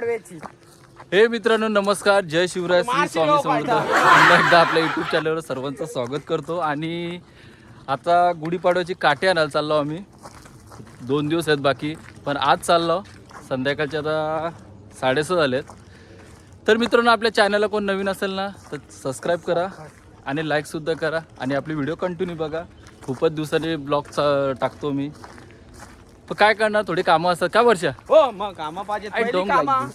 पाडव्याची हे मित्रांनो नमस्कार. जय शिवराय श्री स्वामी समर्थ. पुन्हा एकदा आपल्या युट्यूब चॅनलवर सर्वांचं स्वागत करतो. आणि आता गुढीपाडव्याची काठी आणायला चाललो आम्ही. दोन दिवस आहेत बाकी पण आज चाललो. संध्याकाळचे आता साडेसहा झालेत. तर मित्रांनो आपल्या चॅनलला कोण नवीन असेल ना तर सबस्क्राईब करा आणि लाईकसुद्धा करा. आणि आपली व्हिडिओ कंटिन्यू बघा. खूपच दिवसांनी ब्लॉग टाकतो मी. पण काय करणार? थोडी कामं असतात का वर्षा हो मग कामा पाहिजे I पहिली don't कामा.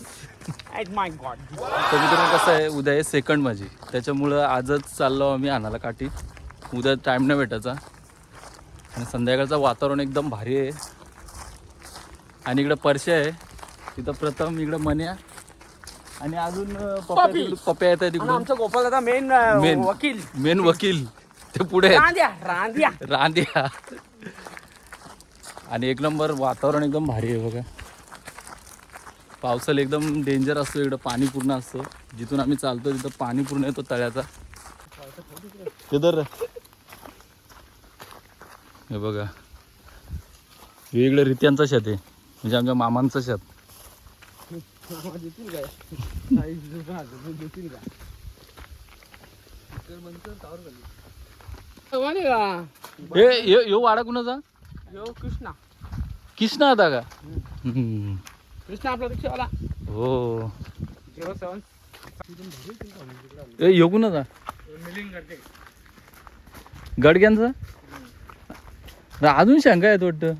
like माय गॉड तर मित्रांनो कसं आहे उद्या आहे सेकंड माझी. त्याच्यामुळं आजच चाललो आम्ही आणायला काठी. उद्या टाईम नाही भेटायचा. आणि संध्याकाळचं वातावरण एकदम भारी आहे. आणि इकडं परशे आहे. तिथं प्रथम इकडं मन्या. आणि अजून अं, पप्या पपी. तिकडं- पप्या येत आहे आणि तिकडून आमचा गोपाल दादा मेन Main. वकील. मेन वकील. ते पुढे आहेत. रांद्या रांद्या रांद्या आणि एक नंबर वातावरण एकदम भारी आहे बघा. पावसाला एकदम डेंजर असतो इकडं पाणी पूर्ण असतं. जिथून आम्ही चालतो तिथं पाणी पूर्ण येतो तळ्याचा. ते तर हे बघा. इकडे रित्यांचं शेत आहे. म्हणजे आमच्या मामांचं शेत. वाडा कुणाचा? कृष्णा. कृष्णा होता का? हम्म. कृष्णा आपला रिक्षावाला हो. ए कुणाचा मिलिंग करते. गडग्यांचा? अरे अजून शंका आहेत वाटतं.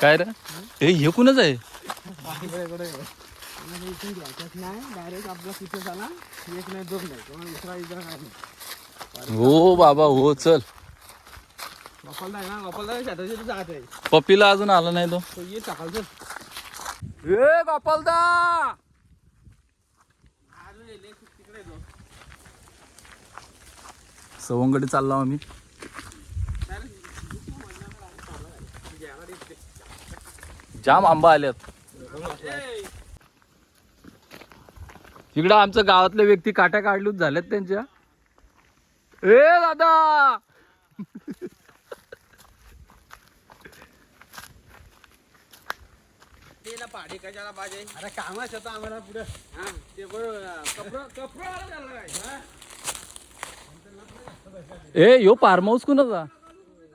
काय रे? ए हे कुणाच आहे? नाही डायरेक्ट आपला किती झाला. एक नाही दोन नाही. कोणा दुसरा नाही. हो बाबा हो चल. आहे ना? जात आहे. पप्पीला अजून आला नाही तो. तो ये चल सवंगडी चाललो आम्ही. जाम आंबा आल्यात इकडं आमच्या गावातले व्यक्ती काट्या काढलूच झाल्यात त्यांच्या. ए दादा! पाडी कशाला पाहिजे? अरे कामाच होतं आम्हाला पुढे. हा ते बरोबर. कपडं कपडं आलं त्याला काय? हा? ए यो फार्म हाऊस कुणाचा?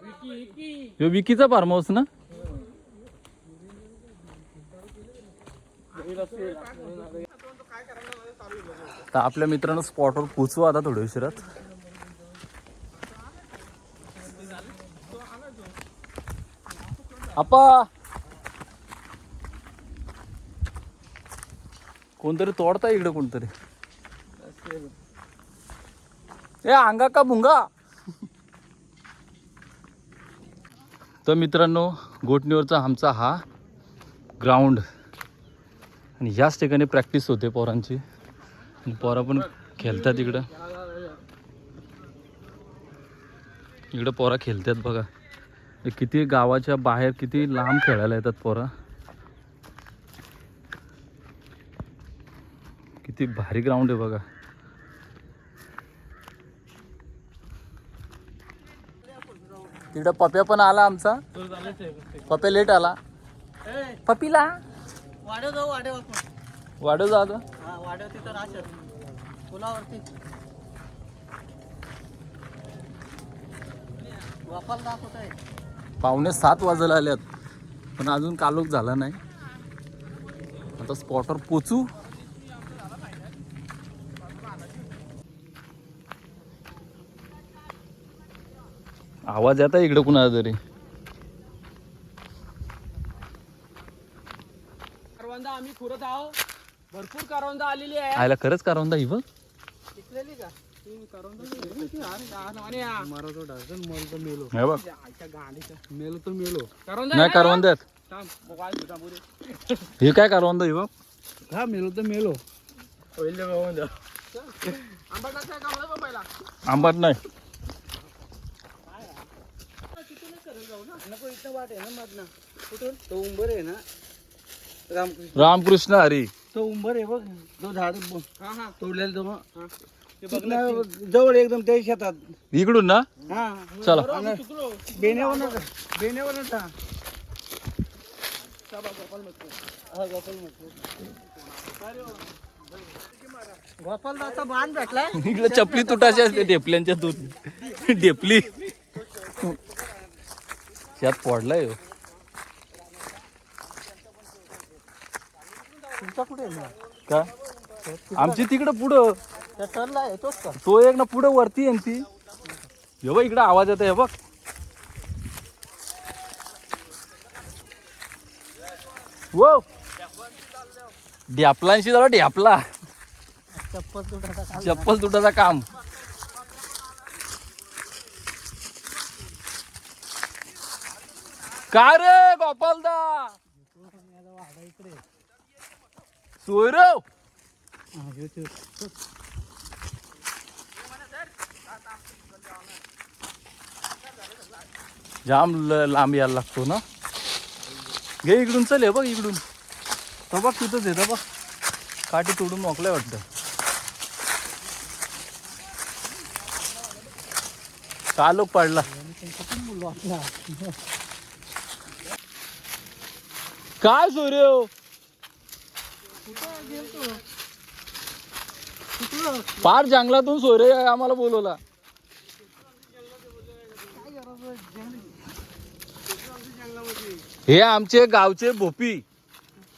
विकी विकी. यो विकीचा फार्म हाऊस ना? तर आपल्या मित्रांनो स्पॉटवर पोचू आता थोड्या उशिरात. आपा कोणतरी तोडताय इकडे कोणतरी. ए अंगा का भुंगा? तर मित्रांनो गोटणीवरचा आमचा हा ग्राउंड आणि ह्याच ठिकाणी प्रॅक्टिस होते पोरांची. आणि पोरं पण खेळतात इकडं. इकडं पोरा खेळतात बघा. किती गावाच्या बाहेर किती लांब खेळायला येतात पोरं. किती भारी ग्राउंड आहे बघा. तिकडं पप्या पण आला आमचा. पप्या लेट आला. पपीला वाढव जाऊ वाढव आपण. वाढव जा आता. हा तिथं राहतात पुलावरती. वापर दाखवत आहे पावणे सात वाजायला आल्यात. पण अजून कालोख झाला नाही. आता स्पॉटवर पोचू. आवाज येता इकडे कुणाला तरी? करवंदा खुरत आहो भरपूर करवंदा आलेली आहे आयला खरंच कारवंदा ही बघ टिकलेली का? ती करवंदा. अरे या. हे. बघ. आईच्या गाडीचं. मेलो तर मेलो. करवंदा नाही कारवंदात थांब, बघा, इथं थांबू दे. हे काय कारवंदा ही बघ हा मेलो तर मेलो. पहिले आंबा टाकलाय का मला पहिला? आंबाट नाही. नको इथं वाट आहे ना मधनं. कुठून? तो उंबर आहे ना. रामकृष्ण. रामकृष्ण हरी. तो उंबर आहे बघ तो झाड हा हा. तोडलेला तो तिथनं जवळ एकदम त्या शेतात. इकडून ना? हा. चला. बेण्यावर बेण्यावर गोपालदाचा बांध भेटलाय इकडे चपली तुटाची असते डेपल्यांच्या तूट डेपली त्यात पडलाय हो. तुमचा कुठे आहे मग? का आमची तिकडं पुढं. त्या टर्नला येतोच का तो एक ना पुढं वरती आहे ना ती. हे बघ इकडं आवाज येत आहे बघ. वो. ढ्यापलांशी झाला ढ्यापला. चप्पल तुटाचा काल चप्पल तुटाचा काम. का रे गोपालदा? सोयरव. जाम लांब यायला लागतो ना? घे इकडून चल हे बघ इकडून. तो बघ तिथंच आहे बघ. काठी तोडून मोकलाय वाटतं. का लोक पडला? काय सोरे फार जंगलातून सोरे आम्हाला बोलवला. हे आमचे गावचे भोपी.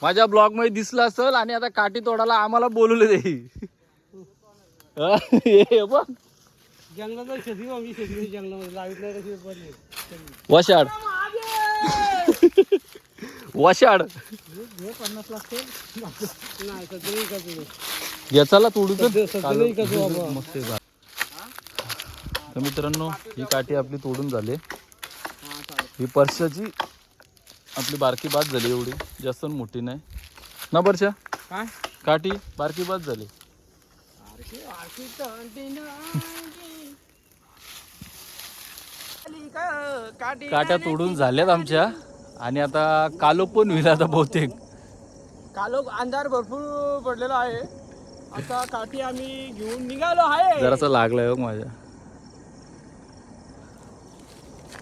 माझ्या ब्लॉगमध्ये दिसलं असेल आणि आता काठी तोडायला आम्हाला बोलवले ते. बघ. वशाड. वशाड. पन्नास लागते नाही सध्या विकायचं याचाला तोडू तर. सध्या- सध्या नाही का तो बाबा? मस्त. तर मित्रांनो ही काठी आपली तोडून झाली. ही परशाची आपली बारकी बाद झाली एवढी. जास्त मोठी नाही. ना परशा? काय? काठी बारकी बाद झाली. काट्या तोडून झाल्यात आमच्या. आणि आता कालोप पण होईल आता बहुतेक. कालो अंधार भरपूर पडलेला आहे. आता काठी आम्ही घेऊन निघालो आहे. जरासा लागलाय बघ माझ्या.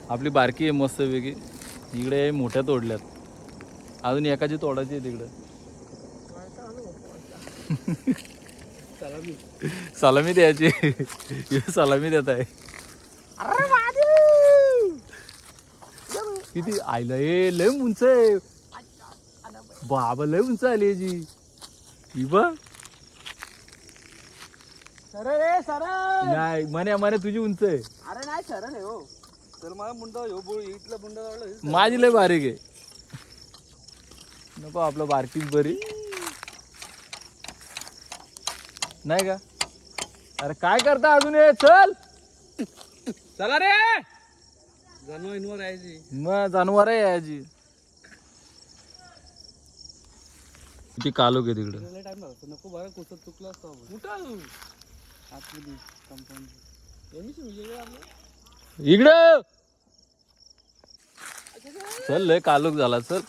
आपली बारकी आहे मस्त वेगळी. इकडे मोठ्या तोडल्यात. अजून एकाची तोडायची आहे तिकडे. सलामी द्यायची. हे सलामी देत आहे किती? आईला ए लय उंच आहे. बाबा लय उंच आली याची ही बघ. सर रे सर नाही मने मने तुझी उंच आहे. अरे नाही सर नाही हो. तर मला मुंडा हो बोल इथला मुंडा वाढला माझी लय बारीक आहे. नको आपलं बारकीच बरी. नाही का? अरे काय करता अजून? हे चल. चला रे. जनावर यायची मग जनावर आहे याची किती कालोक आहे तिकडे. टाइम लागतो नको बघा कुठं चुकलं असतं कुठं? आतमध्ये कंपाऊंड इकडे! चल लय कालोक झाला चल.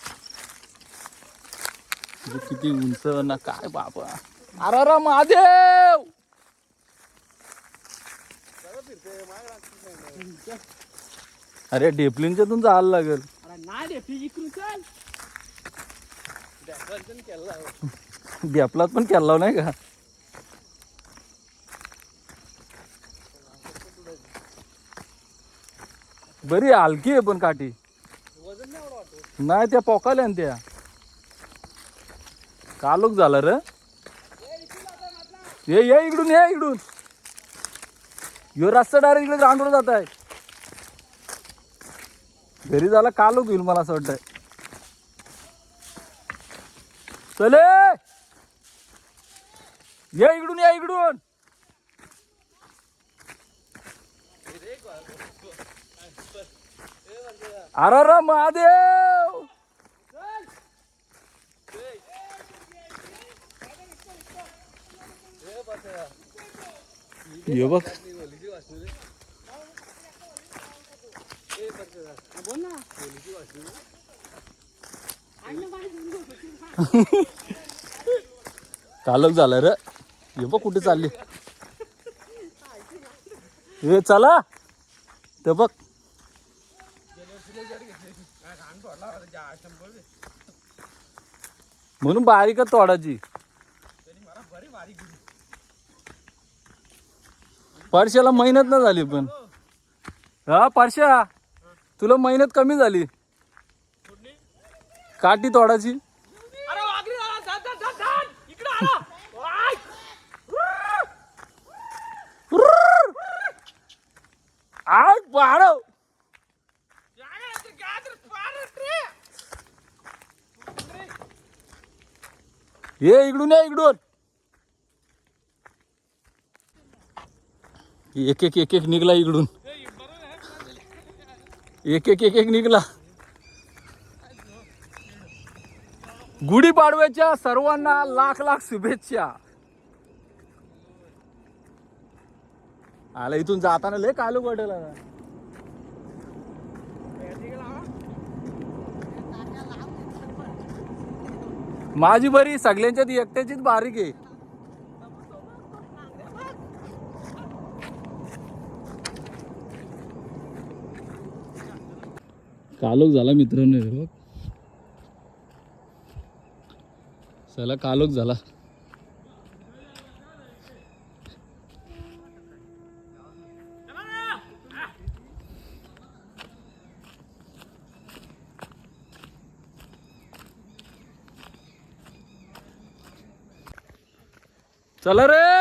किती उंच ना काय बाबा. अरे अरे महादेव! अरे डेपलिनच्यातून जायला लागेल. अरे नाही इकडून चल. डेपलात पण केला नाही का? बरी हलकी आहे पण काठी. वजन नाही त्या पोकाल्या ना त्या. कालोक झाला र? ये ये इकडून ये इकडून. यो रस्ता डायरेक्ट इकडे ग्राउंडवर जात आहे घरी झाला कालोक होईल मला असं वाटतंय. चले! या इकडून या इकडून! अरे रा महादेव! ये बघ. बोल ना कालक झालं रे. हे बघ कुठे चालली. हे चला. ते बघ. म्हणून बारीकच तोडायची. त्यांनी बारीक मेहनत ना झाली पण. हा पारशा. तुला मेहनत कमी झाली. काठी तोडायची. अरे वाघरी आला जा जा जा जा इकडे आला. वाय! आय पाडव जागा ते गाजर पाडत रे. ये इकडून ये इकडून. एक एक एक एक निघला इकडून. एक एक एक एक निघला. गुढीपाडव्याच्या सर्वांना लाख लाख शुभेच्छा. आला इथून जाताना लय कालू पडेल. माझी बरी सगळ्यांच्यात एकट्याचीच बारीक आहे. कालोख झाला मित्रांनो हे बघ. चला कालोख झाला. चला रे!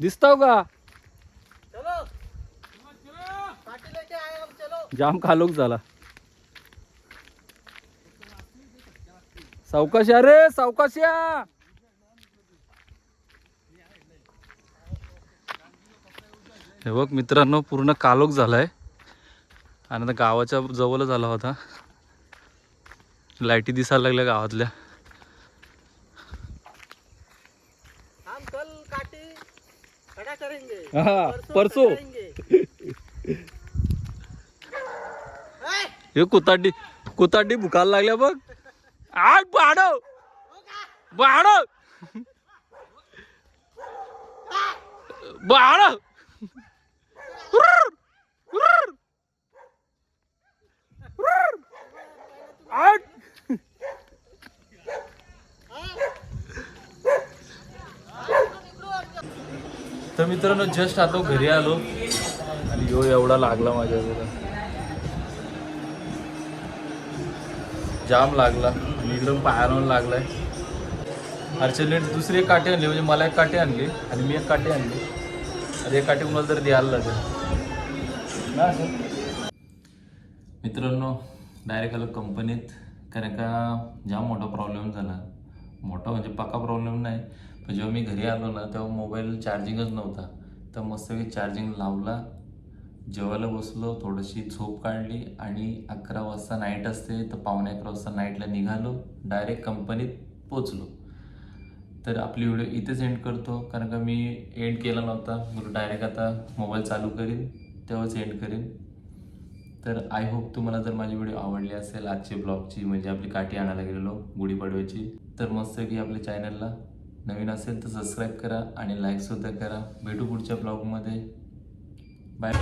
दिसताव का जाम कालोख झाला. सावकाश रे सावकाश या. हे बघ मित्रांनो पूर्ण कालोख झालाय. आणि आता गावाच्या जवळच झाला होता. लाईटी दिसायला लागल्या गावातल्या. हा परसो हे कुताडी कुताडी भुकायला लागल्या बघ. आय बाडव बाडव बाडव तर मित्रांनो जस्ट आलो घरी आलो. आणि यो एवढा लागला माझ्या जरा जाम लागला. आणि इकडून पायानं लागलाय. अर्चनने दुसरी एक काठी आणली म्हणजे मला एक काठी आणली आणि मी एक काठी आणली. आणि एक काठी मला तर द्यायला लागेल. ना मित्रांनो डायरेक्ट आलो कंपनीत कारण का जाम मोठा प्रॉब्लेम झाला. मोठा म्हणजे पक्का प्रॉब्लेम नाही. पण जेव्हा मी घरी आलो ना तेव्हा मोबाईल चार्जिंगच नव्हता. तर मस्तपैकी चार्जिंग लावला. जेवायला बसलो थोडीशी झोप काढली आणि अकरा वाजता नाईट असते तर पावणे अकरा वाजता नाईटला निघालो. डायरेक्ट कंपनीत पोचलो तर आपली व्हिडिओ इथेच एंड करतो. कारण का मी एंड केला नव्हता. मी डायरेक्ट आता मोबाईल चालू करीन तेव्हाच एंड करीन. तर आय होप तुम्हाला जर माझी व्हिडिओ आवडली असेल आजची ब्लॉगची म्हणजे आपली काठी आणायला गेलेलो गुढीपाडव्याची तर मस्त की आपल्या चॅनलला नवीन असेल तर सबस्क्राईब करा आणि लाईकसुद्धा करा. भेटू पुढच्या ब्लॉगमध्ये बाय